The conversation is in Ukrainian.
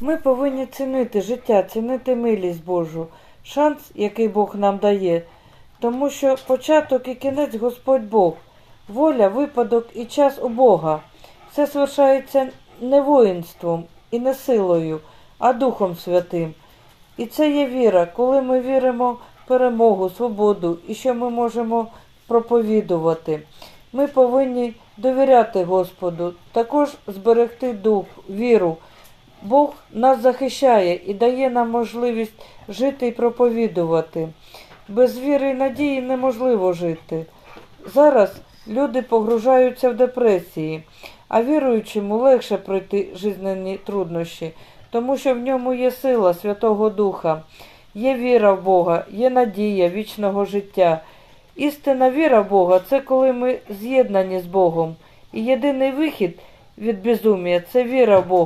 Ми повинні цінити життя, цінити милість Божу, шанс, який Бог нам дає, тому що початок і кінець Господь Бог, воля, випадок і час у Бога. Все свершається не воїнством і не силою, а Духом Святим. І це є віра, коли ми віримо в перемогу, свободу і що ми можемо проповідувати. Ми повинні довіряти Господу, також зберегти дух, віру. Бог нас захищає і дає нам можливість жити і проповідувати. Без віри і надії неможливо жити. Зараз люди погружаються в депресії, а віруючому легше пройти жизненні труднощі, тому що в ньому є сила Святого Духа, є віра в Бога, є надія вічного життя. Істинна віра в Бога це коли ми з'єднані з Богом. І єдиний вихід від безумія це віра в Бога.